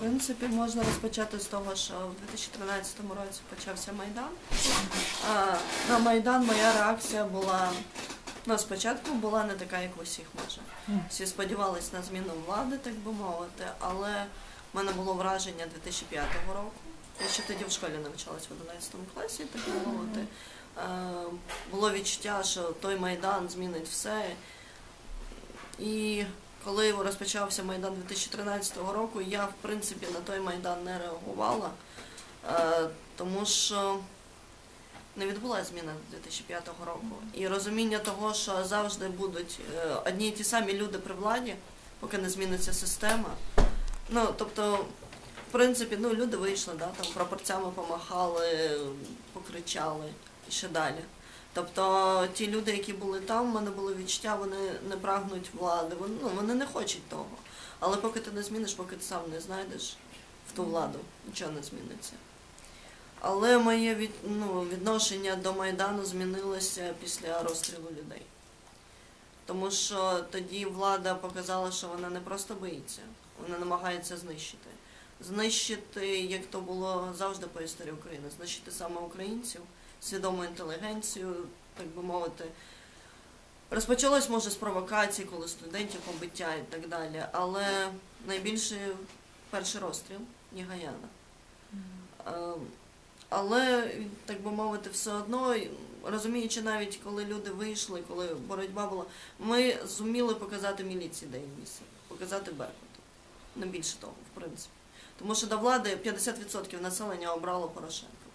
принципі, можна розпочати з того, що в 2013 році почався Майдан. На Майдан моя реакція була ну, спочатку була не така, як у всіх може. Всі сподівались на зміну влади, так би мовити, але в мене було враження 2005 року. Я ще тоді в школі навчалась в 11 класі, так би мовити. Було відчуття, що той Майдан змінить все. І коли розпочався Майдан 2013 року, я в принципі на той Майдан не реагувала, е, тому що не відбулася зміна 2005 року. І розуміння того, що завжди будуть е, одні й ті самі люди при владі, поки не зміниться система. Ну, тобто, в принципі, ну, люди вийшли, да, там прапорцями помахали, покричали і ще далі. Тобто ті люди, які були там, в мене було відчуття, вони не прагнуть влади, вони, ну, вони не хочуть того. Але поки ти не зміниш, поки ти сам не знайдеш в ту владу, нічого не зміниться. Але моє від, ну, відношення до Майдану змінилося після розстрілу людей. Тому що тоді влада показала, що вона не просто боїться, вона намагається знищити. Знищити, як то було завжди по історії України, знищити саме українців, свідому інтелігенцію, так би мовити. Розпочалось, може, з провокацій, коли студентів побиття і так далі, але найбільший перший розстріл Нігаяна. Е, Але, так би мовити, все одно, розуміючи навіть, коли люди вийшли, коли боротьба була, ми зуміли показати міліції, де місце, показати Беркуту. Не більше того, в принципі. Тому що до влади 50% населення обрало Порошенка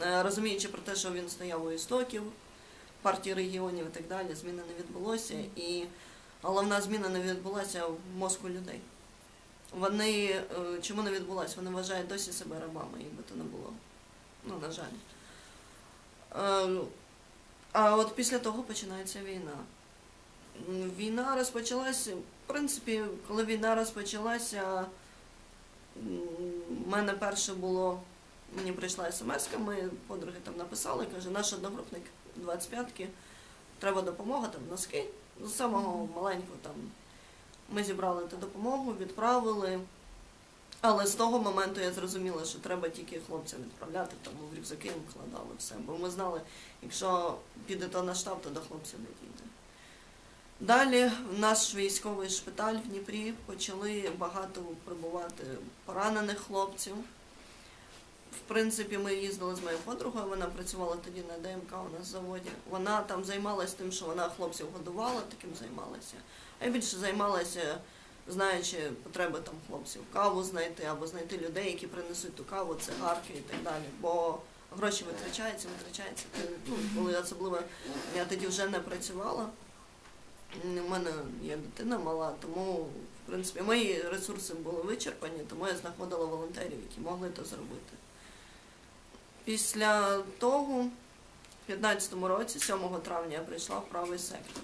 Розуміючи про те, що він стояв у істоків, партії регіонів і так далі, зміни не відбулося. І головна зміна не відбулася в мозку людей. Вони е, чому не відбулася? Вони вважають досі себе рабами, якби то не було. Ну, на жаль. Е, А от після того починається війна. Війна розпочалася, в принципі, коли війна розпочалася, в мене перше було, мені прийшла смс, ми подруги там написали, каже, наш одногрупник 25-ки, треба допомога, там носки. З самого маленького там ми зібрали ту допомогу, відправили. Але з того моменту я зрозуміла, що треба тільки хлопцям відправляти, тому в рюкзаки їм вкладали все. Бо ми знали, якщо піде то на штаб, то до хлопців не дійде. Далі в наш військовий шпиталь в Дніпрі почали багато прибувати поранених хлопців. В принципі, ми їздили з моєю подругою, вона працювала тоді на ДМК у нас в заводі. Вона там займалася тим, що вона хлопців годувала, таким займалася. А я більше займалася, знаючи потреби там хлопців, каву знайти або знайти людей, які принесуть ту каву, цигарки і так далі. Бо гроші витрачаються, витрачаються. Ну, коли особливо я тоді вже не працювала. У мене є дитина мала, тому в принципі мої ресурси були вичерпані, тому я знаходила волонтерів, які могли це зробити. Після того, в 2015 році, 7 травня, я прийшла в правий сектор.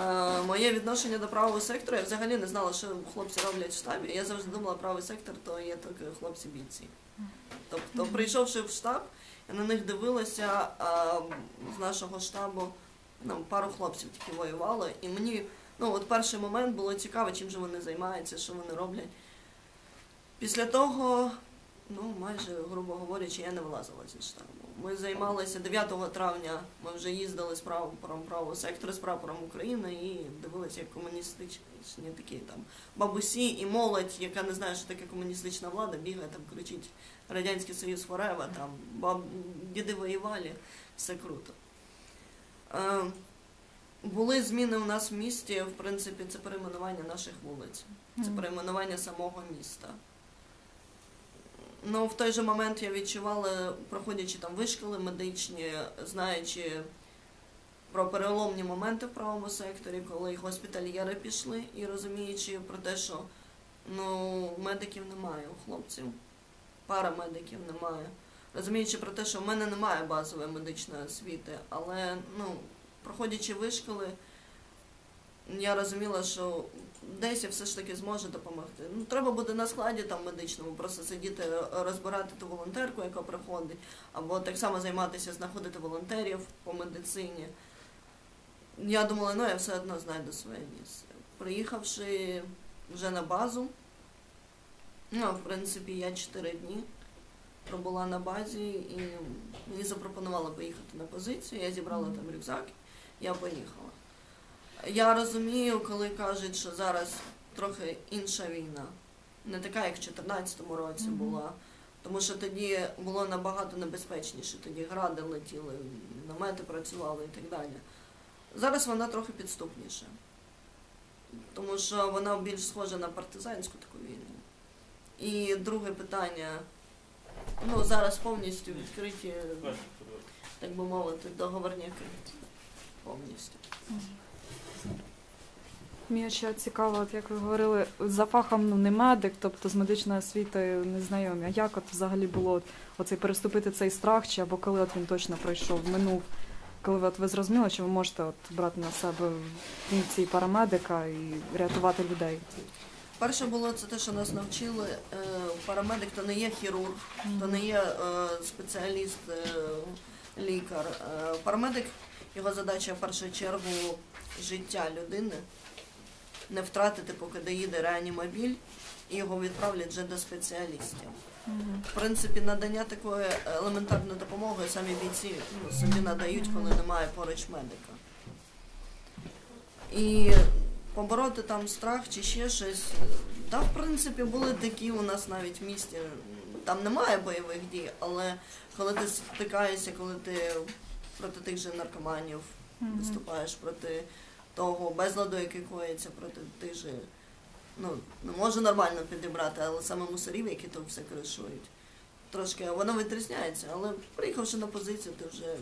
Е, Моє відношення до правого сектору, я взагалі не знала, що хлопці роблять в штабі. Я завжди думала, правий сектор то є тільки хлопці-бійці. Тобто, прийшовши в штаб, я на них дивилася, а з нашого штабу нам пару хлопців тільки воювало, і мені ну, от перший момент було цікаво, чим же вони займаються, що вони роблять. Після того, ну, майже, грубо говорячи, я не вилазила зі штабу. Ми займалися 9 травня, ми вже їздили з прапором правого сектору, з прапором України і дивилися, як комуністичні такі там бабусі і молодь, яка не знає, що таке комуністична влада, бігає там, кричить Радянський Союз Форева, там баб... діди воювали, все круто. Е, були зміни у нас в місті, в принципі, це перейменування наших вулиць, це перейменування самого міста. Ну, в той же момент я відчувала, проходячи там вишколи медичні, знаючи про переломні моменти в правому секторі, коли госпітальєри пішли, і розуміючи про те, що ну, медиків немає у хлопців, парамедиків немає. Розуміючи про те, що в мене немає базової медичної освіти, але ну, проходячи вишколи, я розуміла, що десь я все ж таки зможу допомогти. Ну, треба буде на складі там медичному, просто сидіти, розбирати ту волонтерку, яка приходить, або так само займатися, знаходити волонтерів по медицині. Я думала, ну я все одно знайду своє місце. Приїхавши вже на базу, Ну, в принципі, я 4 дні пробула на базі і мені запропонували поїхати на позицію. Я зібрала там рюкзак, я поїхала. Я розумію, коли кажуть, що зараз трохи інша війна, не така, як в 2014 році Мгм. була. Тому що тоді було набагато небезпечніше, тоді гради летіли, намети працювали і так далі. Зараз вона трохи підступніша, тому що вона більш схожа на партизанську таку війну. І друге питання. Ну, зараз повністю відкриті, так би мовити, договорняки. Повністю. Мені ще цікаво, от як ви говорили, за фахом ну, не медик, тобто з медичною освітою не знайомі. А як от взагалі було от, оцей переступити цей страх, чи або коли от він точно пройшов, минув? Коли ви, от, ви зрозуміли, що ви можете от, брати на себе функції парамедика і рятувати людей? Перше було це те, що нас навчили. е, Парамедик то не є хірург, то не є е, спеціаліст, е, лікар. Е, Парамедик, його задача в першу чергу життя людини, не втратити, поки доїде реанімобіль, і його відправлять вже до спеціалістів. В принципі, надання такої елементарної допомоги самі бійці ну, собі надають, коли немає поруч медика. І побороти там страх чи ще щось. Та, в принципі, були такі у нас навіть в місті. Там немає бойових дій, але коли ти стикаєшся, коли ти проти тих же наркоманів виступаєш проти того безладу, який коїться, проти тих же, ну, не можу нормально підібрати, але саме мусорів, які то все кришують. Трошки воно відрізняється, але приїхавши на позицію, ти вже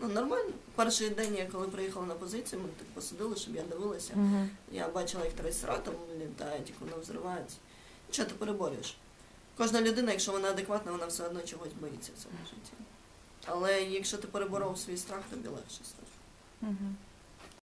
ну, нормально. Перший день, я коли приїхала на позицію, ми так посадили, щоб я дивилася. Мгм. Я бачила, як трейсера там літають, як воно взривається. Що ти переборюєш? Кожна людина, якщо вона адекватна, вона все одно чогось боїться в цьому житті. Але якщо ти переборов свій страх, тобі легше стане. Мгм.